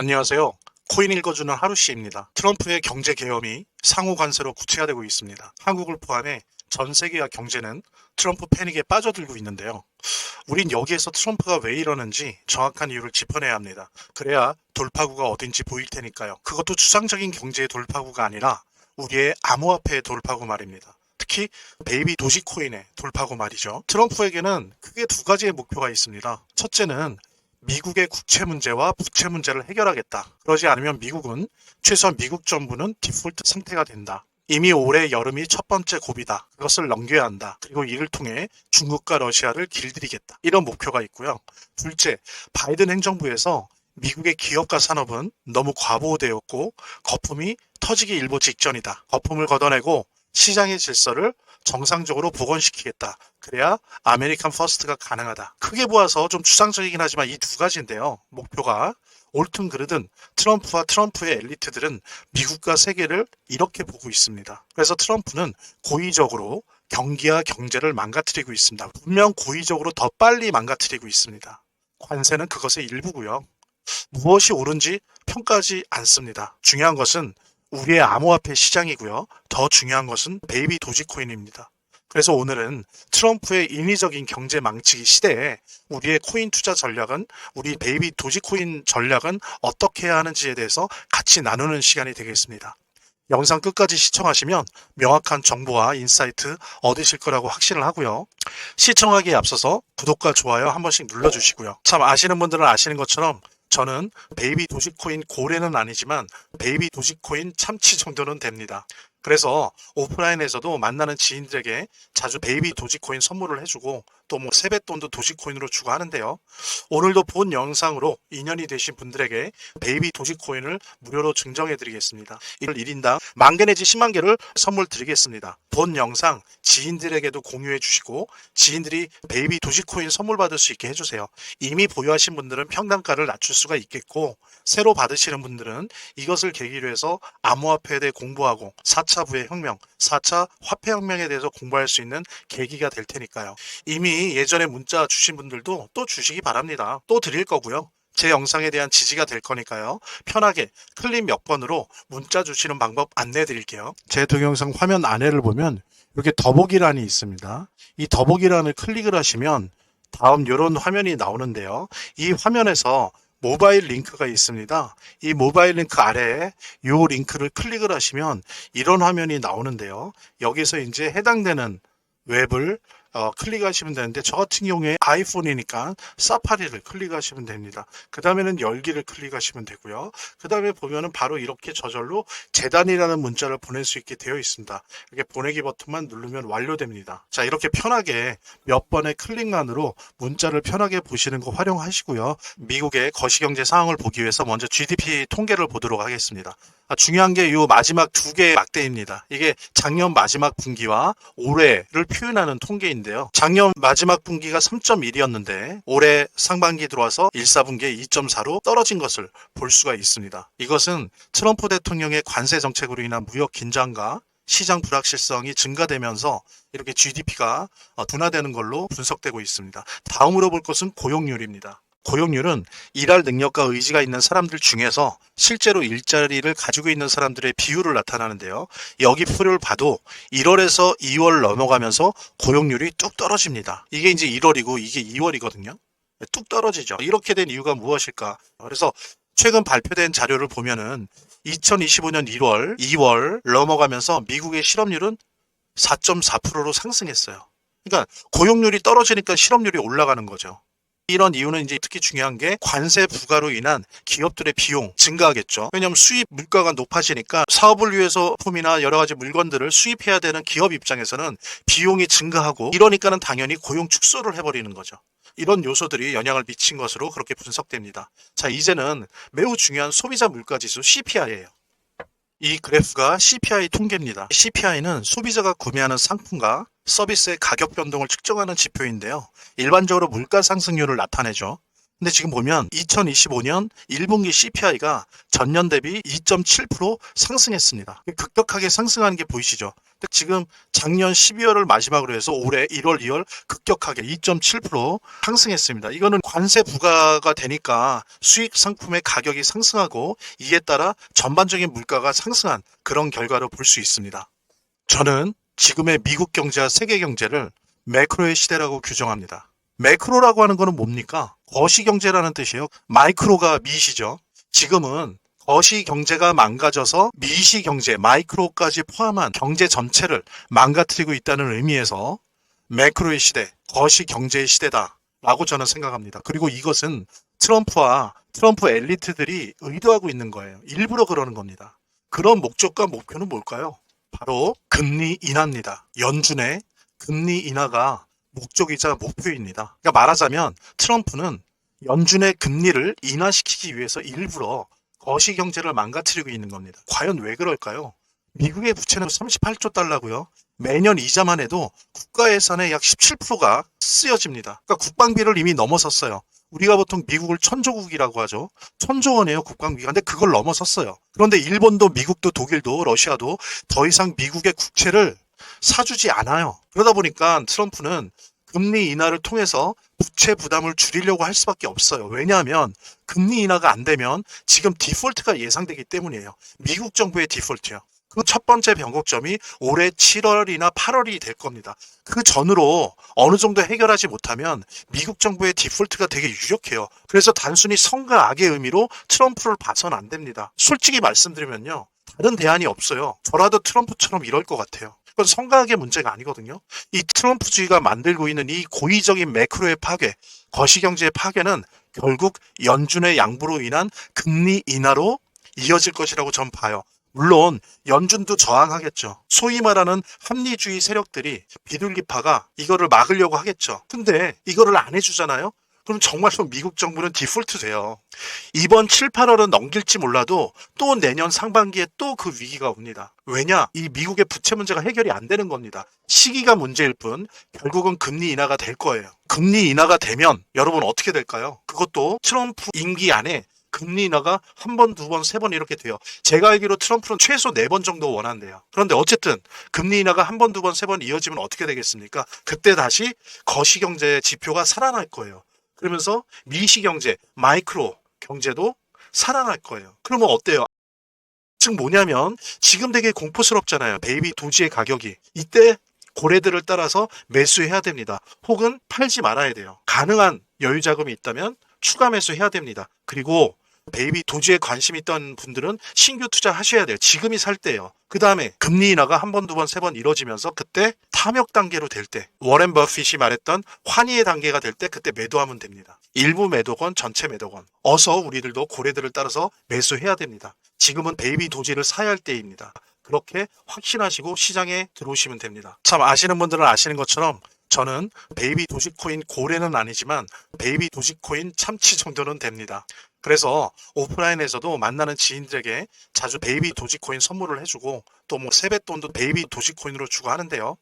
안녕하세요. 코인 읽어주는 하루씨입니다. 트럼프의 경제 계엄이 상호 관세로 구체화되고 있습니다. 한국을 포함해 전 세계와 경제는 트럼프 패닉에 빠져들고 있는데요. 우린 여기에서 트럼프가 왜 이러는지 정확한 이유를 짚어내야 합니다. 그래야 돌파구가 어딘지 보일 테니까요. 그것도 추상적인 경제의 돌파구가 아니라 우리의 암호화폐의 돌파구 말입니다. 특히 베이비 도지코인의 돌파구 말이죠. 트럼프에게는 크게 두 가지의 목표가 있습니다. 첫째는 미국의 국채 문제와 부채 문제를 해결하겠다. 그러지 않으면 미국은 최소한 미국 정부는 디폴트 상태가 된다. 이미 올해 여름이 첫 번째 고비다. 그것을 넘겨야 한다. 그리고 이를 통해 중국과 러시아를 길들이겠다. 이런 목표가 있고요. 둘째, 바이든 행정부에서 미국의 기업과 산업은 너무 과보되었고 거품이 터지기 일보 직전이다. 거품을 걷어내고 시장의 질서를 정상적으로 복원시키겠다. 그래야 아메리칸 퍼스트가 가능하다. 크게 보아서 좀 추상적이긴 하지만 이 두 가지인데요. 목표가 옳든 그르든 트럼프와 트럼프의 엘리트들은 미국과 세계를 이렇게 보고 있습니다. 그래서 트럼프는 고의적으로 경기와 경제를 망가뜨리고 있습니다. 분명 고의적으로 더 빨리 망가뜨리고 있습니다. 관세는 그것의 일부고요. 무엇이 옳은지 평가하지 않습니다. 중요한 것은 우리의 암호화폐 시장이고요. 더 중요한 것은 베이비 도지코인입니다. 그래서 오늘은 트럼프의 인위적인 경제 망치기 시대에 우리의 코인 투자 전략은 우리 베이비 도지코인 전략은 어떻게 해야 하는지에 대해서 같이 나누는 시간이 되겠습니다. 영상 끝까지 시청하시면 명확한 정보와 인사이트 얻으실 거라고 확신을 하고요. 시청하기에 앞서서 구독과 좋아요 한 번씩 눌러주시고요. 참 아시는 분들은 아시는 것처럼 저는 베이비 도지코인 고래는 아니지만 베이비 도지코인 참치 정도는 됩니다. 그래서 오프라인에서도 만나는 지인들에게 자주 베이비 도지코인 선물을 해주고 또 뭐 세뱃돈도 도지코인으로 주고 하는데요. 오늘도 본 영상으로 인연이 되신 분들에게 베이비 도지코인을 무료로 증정해 드리겠습니다. 이를 1인당 만개 내지 10만 개를 선물 드리겠습니다. 본 영상 지인들에게도 공유해 주시고 지인들이 베이비 도지코인 선물 받을 수 있게 해주세요. 이미 보유하신 분들은 평단가를 낮출 수가 있겠고 새로 받으시는 분들은 이것을 계기로 해서 암호화폐에 대해 공부하고 4차 부의 혁명, 4차 화폐혁명에 대해서 공부할 수 있는 계기가 될 테니까요. 이미 예전에 문자 주신 분들도 또 주시기 바랍니다. 또 드릴 거고요. 제 영상에 대한 지지가 될 거니까요. 편하게 클릭 몇 번으로 문자 주시는 방법 안내해 드릴게요. 제 동영상 화면 아래를 보면 이렇게 더보기란이 있습니다. 이 더보기란을 클릭을 하시면 다음 이런 화면이 나오는데요. 이 화면에서 모바일 링크가 있습니다. 이 모바일 링크 아래에 이 링크를 클릭을 하시면 이런 화면이 나오는데요. 여기서 이제 해당되는 웹을 어, 클릭하시면 되는데 저 같은 경우에 아이폰이니까 사파리를 클릭하시면 됩니다. 그 다음에는 열기를 클릭하시면 되고요. 그 다음에 보면은 바로 이렇게 저절로 재단이라는 문자를 보낼 수 있게 되어 있습니다. 이렇게 보내기 버튼만 누르면 완료됩니다. 자 이렇게 편하게 몇 번의 클릭만으로 문자를 편하게 보시는 거 활용하시고요. 미국의 거시경제 상황을 보기 위해서 먼저 GDP 통계를 보도록 하겠습니다. 아, 중요한 게 이 마지막 두 개의 막대입니다. 이게 작년 마지막 분기와 올해를 표현하는 통계인데 요. 작년 마지막 분기가 3.1이었는데 올해 상반기 들어와서 1, 4분기에 2.4로 떨어진 것을 볼 수가 있습니다. 이것은 트럼프 대통령의 관세 정책으로 인한 무역 긴장과 시장 불확실성이 증가되면서 이렇게 GDP가 어, 둔화되는 걸로 분석되고 있습니다. 다음으로 볼 것은 고용률입니다. 고용률은 일할 능력과 의지가 있는 사람들 중에서 실제로 일자리를 가지고 있는 사람들의 비율을 나타나는데요. 여기 표를 봐도 1월에서 2월 넘어가면서 고용률이 뚝 떨어집니다. 이게 이제 1월이고 이게 2월이거든요. 뚝 떨어지죠. 이렇게 된 이유가 무엇일까? 그래서 최근 발표된 자료를 보면은 2025년 1월, 2월 넘어가면서 미국의 실업률은 4.4%로 상승했어요. 그러니까 고용률이 떨어지니까 실업률이 올라가는 거죠. 이런 이유는 이제 특히 중요한 게 관세 부과로 인한 기업들의 비용 증가하겠죠. 왜냐하면 수입 물가가 높아지니까 사업을 위해서 품이나 여러 가지 물건들을 수입해야 되는 기업 입장에서는 비용이 증가하고 이러니까는 당연히 고용 축소를 해버리는 거죠. 이런 요소들이 영향을 미친 것으로 그렇게 분석됩니다. 자, 이제는 매우 중요한 소비자 물가 지수 CPI예요. 이 그래프가 CPI 통계입니다. CPI는 소비자가 구매하는 상품과 서비스의 가격 변동을 측정하는 지표인데요. 일반적으로 물가 상승률을 나타내죠. 근데 지금 보면 2025년 1분기 CPI가 전년 대비 2.7% 상승했습니다. 급격하게 상승하는 게 보이시죠? 지금 작년 12월을 마지막으로 해서 올해 1월, 2월 급격하게 2.7% 상승했습니다. 이거는 관세 부과가 되니까 수익 상품의 가격이 상승하고 이에 따라 전반적인 물가가 상승한 그런 결과로 볼 수 있습니다. 저는 지금의 미국 경제와 세계 경제를 매크로의 시대라고 규정합니다. 매크로라고 하는 거는 뭡니까? 거시 경제라는 뜻이에요. 마이크로가 미시죠. 지금은 거시 경제가 망가져서 미시 경제, 마이크로까지 포함한 경제 전체를 망가뜨리고 있다는 의미에서 매크로의 시대, 거시 경제의 시대다라고 저는 생각합니다. 그리고 이것은 트럼프와 트럼프 엘리트들이 의도하고 있는 거예요. 일부러 그러는 겁니다. 그런 목적과 목표는 뭘까요? 바로 금리 인하입니다. 연준의 금리 인하가 목적이자 목표입니다. 그러니까 말하자면 트럼프는 연준의 금리를 인하시키기 위해서 일부러 거시 경제를 망가뜨리고 있는 겁니다. 과연 왜 그럴까요? 미국의 부채는 38조 달러고요. 매년 이자만 해도 국가 예산의 약 17%가 쓰여집니다. 그러니까 국방비를 이미 넘어섰어요. 우리가 보통 미국을 천조국이라고 하죠. 천조 원이에요, 국방비가. 근데 그걸 넘어섰어요. 그런데 일본도 미국도 독일도 러시아도 더 이상 미국의 국채를 사주지 않아요. 그러다 보니까 트럼프는 금리 인하를 통해서 부채 부담을 줄이려고 할 수밖에 없어요. 왜냐하면 금리 인하가 안 되면 지금 디폴트가 예상되기 때문이에요. 미국 정부의 디폴트요. 그 첫 번째 변곡점이 올해 7월이나 8월이 될 겁니다. 그 전으로 어느 정도 해결하지 못하면 미국 정부의 디폴트가 되게 유력해요. 그래서 단순히 성과 악의 의미로 트럼프를 봐선 안 됩니다. 솔직히 말씀드리면요. 다른 대안이 없어요. 저라도 트럼프처럼 이럴 것 같아요. 그건 성과학의 문제가 아니거든요. 이 트럼프주의가 만들고 있는 이 고의적인 매크로의 파괴, 거시경제의 파괴는 결국 연준의 양보로 인한 금리 인하로 이어질 것이라고 전 봐요. 물론 연준도 저항하겠죠. 소위 말하는 합리주의 세력들이 비둘기파가 이거를 막으려고 하겠죠. 근데 이거를 안 해주잖아요. 그럼 정말로 미국 정부는 디폴트 돼요. 이번 7, 8월은 넘길지 몰라도 또 내년 상반기에 또 그 위기가 옵니다. 왜냐? 이 미국의 부채 문제가 해결이 안 되는 겁니다. 시기가 문제일 뿐 결국은 금리 인하가 될 거예요. 금리 인하가 되면 여러분 어떻게 될까요? 그것도 트럼프 임기 안에 금리 인하가 한 번, 두 번, 세 번 이렇게 돼요. 제가 알기로 트럼프는 최소 네 번 정도 원한대요. 그런데 어쨌든 금리 인하가 한 번, 두 번, 세 번 이어지면 어떻게 되겠습니까? 그때 다시 거시경제 지표가 살아날 거예요. 그러면서 미시경제, 마이크로 경제도 살아날 거예요. 그러면 어때요? 즉 뭐냐면 지금 되게 공포스럽잖아요. 베이비 도지의 가격이. 이때 고래들을 따라서 매수해야 됩니다. 혹은 팔지 말아야 돼요. 가능한 여유 자금이 있다면 추가 매수해야 됩니다. 그리고 베이비 도지에 관심 있던 분들은 신규 투자 하셔야 돼요. 지금이 살 때예요. 그 다음에 금리 인하가 한 번, 두 번, 세 번 이뤄지면서 그때 탐욕 단계로 될 때, 워렌 버핏이 말했던 환희의 단계가 될 때 그때 매도하면 됩니다. 일부 매도건, 전체 매도건. 어서 우리들도 고래들을 따라서 매수해야 됩니다. 지금은 베이비 도지를 사야 할 때입니다. 그렇게 확신하시고 시장에 들어오시면 됩니다. 참 아시는 분들은 아시는 것처럼 저는 베이비 도지코인 고래는 아니지만 베이비 도지코인 참치 정도는 됩니다. 그래서 오프라인에서도 만나는 지인들에게 자주 베이비 도지코인 선물을 해주고 또 뭐 세뱃돈도 베이비 도지코인으로 주고 하는데요.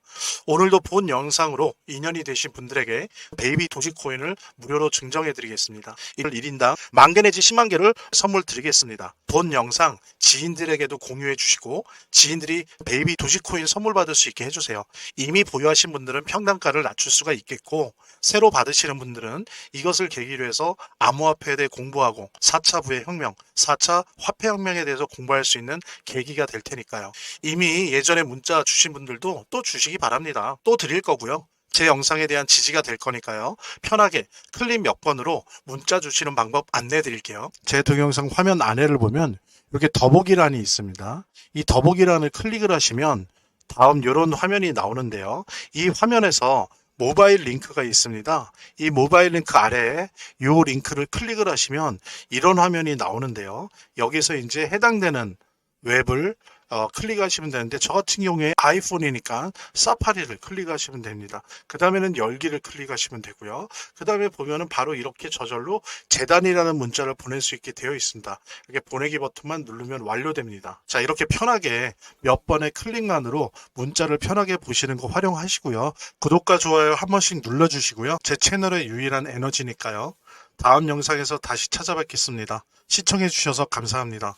오늘도 본 영상으로 인연이 되신 분들에게 베이비 도지코인을 무료로 증정해 드리겠습니다. 1인당 만개 내지 10만 개를 선물 드리겠습니다. 본 영상 지인들에게도 공유해 주시고 지인들이 베이비 도지코인 선물 받을 수 있게 해주세요. 이미 보유하신 분들은 평단가를 낮출 수가 있겠고 새로 받으시는 분들은 이것을 계기로 해서 암호화폐에 대해 공부하고 4차 부의 혁명, 4차 화폐혁명에 대해서 공부할 수 있는 계기가 될 테니까요. 이미 예전에 문자 주신 분들도 또 주시기 바랍니다. 또 드릴 거고요. 제 영상에 대한 지지가 될 거니까요. 편하게 클릭 몇 번으로 문자 주시는 방법 안내 드릴게요. 제 동영상 화면 아래를 보면 이렇게 더보기란이 있습니다. 이 더보기란을 클릭을 하시면 다음 이런 화면이 나오는데요. 이 화면에서 모바일 링크가 있습니다. 이 모바일 링크 아래에 이 링크를 클릭을 하시면 이런 화면이 나오는데요. 여기서 이제 해당되는 웹을 어, 클릭하시면 되는데 저 같은 경우에 아이폰이니까 사파리를 클릭하시면 됩니다. 그 다음에는 열기를 클릭하시면 되고요. 그 다음에 보면은 바로 이렇게 저절로 재단이라는 문자를 보낼 수 있게 되어 있습니다. 이렇게 보내기 버튼만 누르면 완료됩니다. 자 이렇게 편하게 몇 번의 클릭만으로 문자를 편하게 보시는 거 활용하시고요. 구독과 좋아요 한 번씩 눌러주시고요. 제 채널의 유일한 에너지니까요. 다음 영상에서 다시 찾아뵙겠습니다. 시청해주셔서 감사합니다.